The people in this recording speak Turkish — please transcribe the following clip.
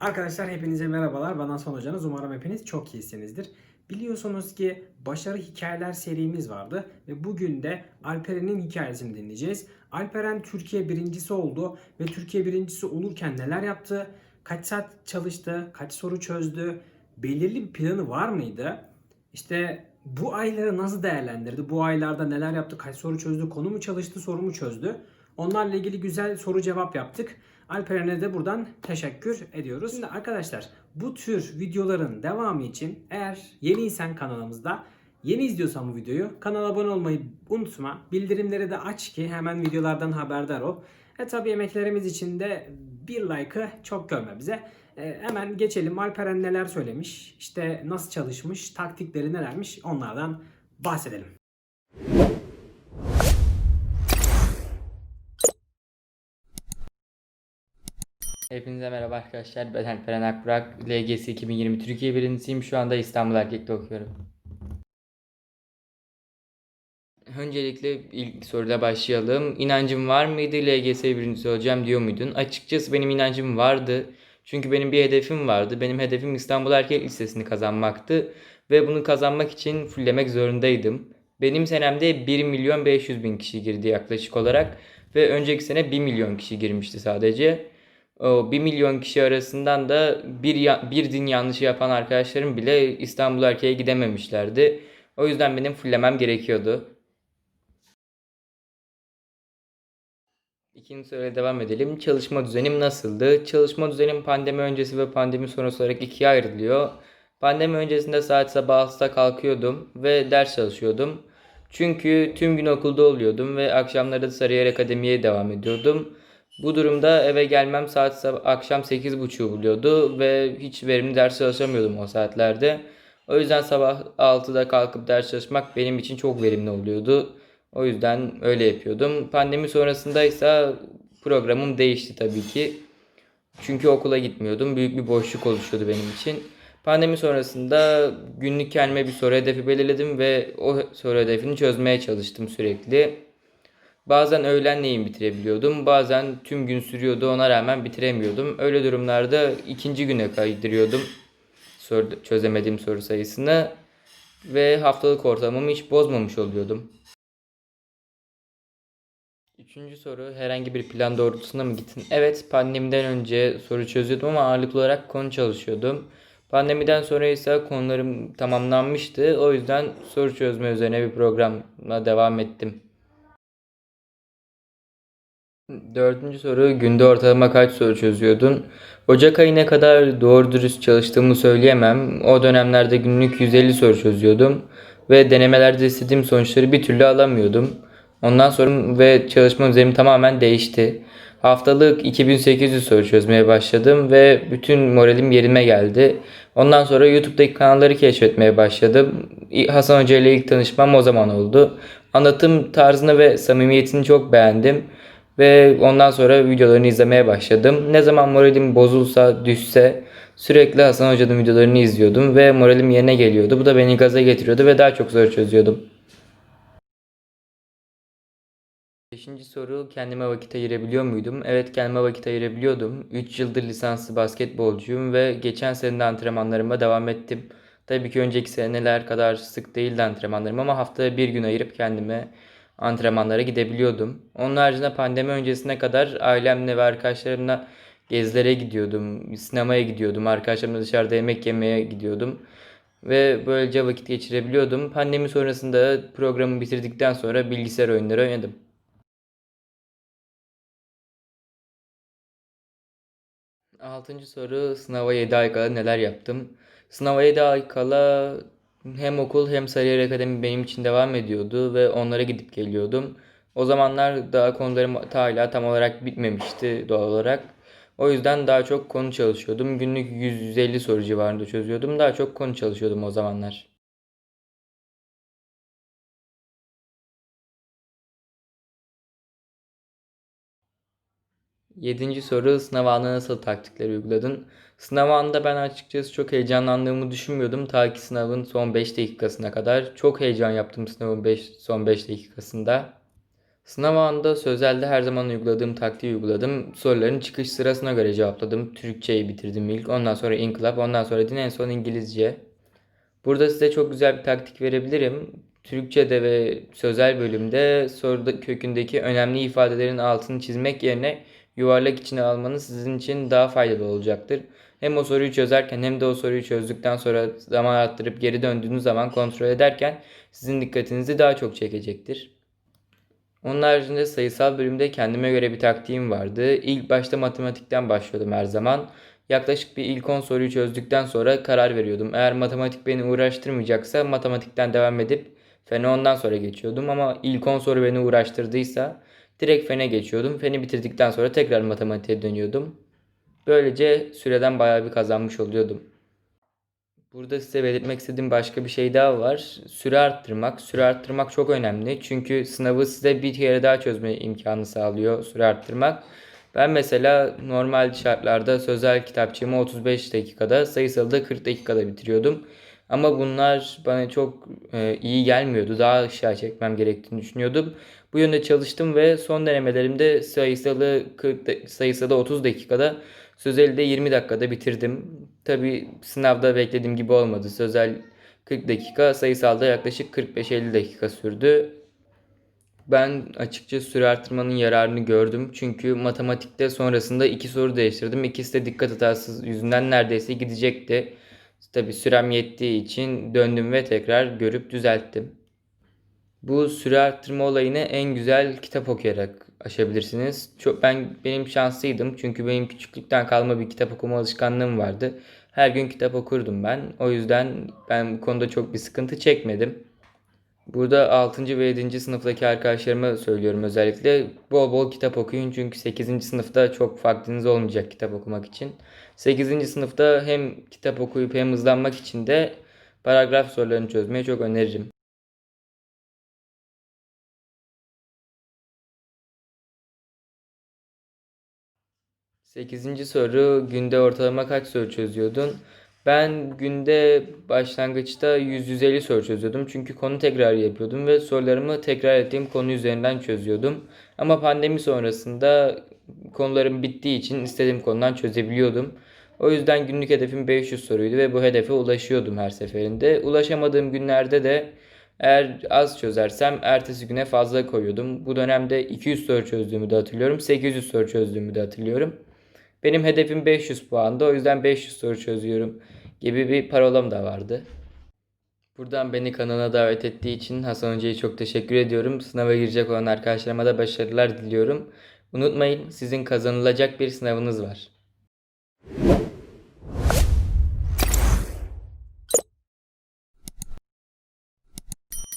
Arkadaşlar hepinize merhabalar. Ben Hasan Hocanız. Umarım hepiniz çok iyisinizdir. Biliyorsunuz ki Başarı Hikayeler serimiz vardı ve bugün de Alperen'in hikayesini dinleyeceğiz. Alperen Türkiye birincisi oldu ve Türkiye birincisi olurken neler yaptı? Kaç saat çalıştı? Kaç soru çözdü? Belirli bir planı var mıydı? İşte bu ayları nasıl değerlendirdi? Bu aylarda neler yaptı? Kaç soru çözdü? Konu mu çalıştı? Soru mu çözdü? Onlarla ilgili güzel soru cevap yaptık. Alperen'e de buradan teşekkür ediyoruz. Şimdi arkadaşlar bu tür videoların devamı için eğer yeniysen kanalımızda yeni izliyorsan bu videoyu kanala abone olmayı unutma. Bildirimleri de aç ki hemen videolardan haberdar ol. E tabi emeklerimiz için de bir like'ı çok görme bize. E, hemen geçelim Alperen neler söylemiş, işte nasıl çalışmış, taktikleri nelermiş onlardan bahsedelim. Hepinize merhaba arkadaşlar. Ben Alperen Akburak. LGS 2020 Türkiye birincisiyim. Şu anda İstanbul Erkek'te okuyorum. Öncelikle ilk soruyla başlayalım. İnancın var mıydı? LGS birincisi olacağım diyor muydun? Açıkçası benim inancım vardı. Çünkü benim bir hedefim vardı. Benim hedefim İstanbul Erkek Lisesi'ni kazanmaktı. Ve bunu kazanmak için fulllemek zorundaydım. Benim senemde 1 milyon 500 bin kişi girdi yaklaşık olarak. Ve önceki sene 1 milyon kişi girmişti sadece. O 1 milyon kişi arasından da bir, ya- bir din yanlışı yapan arkadaşlarım bile İstanbul Erkeğe gidememişlerdi. O yüzden benim fullemem gerekiyordu. İkinci soruya devam edelim. Çalışma düzenim nasıldı? Çalışma düzenim pandemi öncesi ve pandemi sonrası olarak ikiye ayrılıyor. Pandemi öncesinde saat sabah 6'da kalkıyordum ve ders çalışıyordum. Çünkü tüm gün okulda oluyordum ve akşamları da Sarıyer Akademi'ye devam ediyordum. Bu durumda eve gelmem saat akşam 8.30'u buluyordu ve hiç verimli ders çalışamıyordum o saatlerde. O yüzden sabah 6'da kalkıp ders çalışmak benim için çok verimli oluyordu. O yüzden öyle yapıyordum. Pandemi sonrasında ise programım değişti tabii ki. Çünkü okula gitmiyordum. Büyük bir boşluk oluşuyordu benim için. Pandemi sonrasında günlük kendime bir soru hedefi belirledim ve o soru hedefini çözmeye çalıştım sürekli. Bazen öğlenleyin bitirebiliyordum. Bazen tüm gün sürüyordu. Ona rağmen bitiremiyordum. Öyle durumlarda ikinci güne kaydırıyordum. Soru, çözemediğim soru sayısını. Ve haftalık ortamımı hiç bozmamış oluyordum. Üçüncü soru herhangi bir plan doğrultusunda mı gittin? Evet pandemiden önce soru çözüyordum ama ağırlıklı olarak konu çalışıyordum. Pandemiden sonra ise konularım tamamlanmıştı. O yüzden soru çözme üzerine bir programla devam ettim. Dördüncü soru günde ortalama kaç soru çözüyordun? Ocak ayına kadar doğru dürüst çalıştığımı söyleyemem. O dönemlerde günlük 150 soru çözüyordum ve denemelerde istediğim sonuçları bir türlü alamıyordum. Ondan sonra ve çalışma üzerim tamamen değişti. Haftalık 2800 soru çözmeye başladım ve bütün moralim yerime geldi. Ondan sonra YouTube'daki kanalları keşfetmeye başladım. Hasan Hoca ile ilk tanışmam o zaman oldu. Anlatım tarzını ve samimiyetini çok beğendim. Ve ondan sonra videolarını izlemeye başladım. Ne zaman moralim bozulsa, düşse sürekli Hasan Hoca'nın videolarını izliyordum ve moralim yerine geliyordu. Bu da beni gaza getiriyordu ve daha çok soru çözüyordum. Beşinci soru kendime vakit ayırabiliyor muydum? Evet kendime vakit ayırabiliyordum. 3 yıldır lisanslı basketbolcuyum ve geçen sene de antrenmanlarıma devam ettim. Tabii ki önceki seneler kadar sık değildi antrenmanlarım ama haftada bir gün ayırıp kendime antrenmanlara gidebiliyordum. Onun haricinde pandemi öncesine kadar ailemle ve arkadaşlarımla gezilere gidiyordum, sinemaya gidiyordum, arkadaşlarımla dışarıda yemek yemeye gidiyordum. Ve böylece vakit geçirebiliyordum. Pandemi sonrasında programı bitirdikten sonra bilgisayar oyunları oynadım. Altıncı soru sınava 7 ay kala neler yaptım? Sınava 7 ay kala hem okul hem Sarıyer Akademi benim için devam ediyordu ve onlara gidip geliyordum. O zamanlar daha konularım hala tam olarak bitmemişti doğal olarak. O yüzden daha çok konu çalışıyordum. Günlük 100-150 soru civarında çözüyordum. Daha çok konu çalışıyordum o zamanlar. Yedinci soru sınav anında nasıl taktikler uyguladın? Sınav anında ben açıkçası çok heyecanlandığımı düşünmüyordum. Ta ki sınavın son 5 dakikasına kadar. Çok heyecan yaptım sınavın 5, son 5 dakikasında. Sınav anında sözelde her zaman uyguladığım taktiği uyguladım. Soruların çıkış sırasına göre cevapladım. Türkçeyi bitirdim ilk. Ondan sonra inkılap. Ondan sonra din en son İngilizce. Burada size çok güzel bir taktik verebilirim. Türkçe'de ve sözel bölümde soruda kökündeki önemli ifadelerin altını çizmek yerine yuvarlak içine almanız sizin için daha faydalı olacaktır. Hem o soruyu çözerken hem de o soruyu çözdükten sonra zaman arttırıp geri döndüğünüz zaman kontrol ederken sizin dikkatinizi daha çok çekecektir. Onun haricinde sayısal bölümde kendime göre bir taktiğim vardı. İlk başta matematikten başlıyordum her zaman. Yaklaşık bir ilk 10 soruyu çözdükten sonra karar veriyordum. Eğer matematik beni uğraştırmayacaksa matematikten devam edip fene ondan sonra geçiyordum. Ama ilk 10 soru beni uğraştırdıysa direkt fene geçiyordum. Feni bitirdikten sonra tekrar matematiğe dönüyordum. Böylece süreden bayağı bir kazanmış oluyordum. Burada size belirtmek istediğim başka bir şey daha var. Süre arttırmak. Süre arttırmak çok önemli. Çünkü sınavı size bir kere daha çözme imkanı sağlıyor süre arttırmak. Ben mesela normal şartlarda sözel kitapçığımı 35 dakikada, sayısalı da 40 dakikada bitiriyordum. Ama bunlar bana çok e, iyi gelmiyordu. Daha aşağı çekmem gerektiğini düşünüyordum. Bu yönde çalıştım ve son denemelerimde sayısalı 40 da- sayısalı 30 dakikada, sözeli de 20 dakikada bitirdim. Tabi sınavda beklediğim gibi olmadı. Sözel 40 dakika, sayısalda yaklaşık 45-50 dakika sürdü. Ben açıkça süre artırmanın yararını gördüm. Çünkü matematikte sonrasında iki soru değiştirdim. İkisi de dikkat hatası yüzünden neredeyse gidecekti. Tabi sürem yettiği için döndüm ve tekrar görüp düzelttim. Bu süre arttırma olayını en güzel kitap okuyarak aşabilirsiniz. Çok ben benim şanslıydım çünkü benim küçüklükten kalma bir kitap okuma alışkanlığım vardı. Her gün kitap okurdum ben. O yüzden ben bu konuda çok bir sıkıntı çekmedim. Burada 6. ve 7. sınıftaki arkadaşlarıma söylüyorum özellikle. Bol bol kitap okuyun çünkü 8. sınıfta çok vaktiniz olmayacak kitap okumak için. 8. sınıfta hem kitap okuyup hem hızlanmak için de paragraf sorularını çözmeyi çok öneririm. 8. soru günde ortalama kaç soru çözüyordun? Ben günde başlangıçta 100-150 soru çözüyordum. Çünkü konu tekrar yapıyordum ve sorularımı tekrar ettiğim konu üzerinden çözüyordum. Ama pandemi sonrasında konularım bittiği için istediğim konudan çözebiliyordum. O yüzden günlük hedefim 500 soruydu ve bu hedefe ulaşıyordum her seferinde. Ulaşamadığım günlerde de eğer az çözersem ertesi güne fazla koyuyordum. Bu dönemde 200 soru çözdüğümü de hatırlıyorum. 800 soru çözdüğümü de hatırlıyorum. Benim hedefim 500 puandı. O yüzden 500 soru çözüyorum gibi bir parolam da vardı. Buradan beni kanalına davet ettiği için Hasan Hoca'ya çok teşekkür ediyorum. Sınava girecek olan arkadaşlarıma da başarılar diliyorum. Unutmayın sizin kazanılacak bir sınavınız var.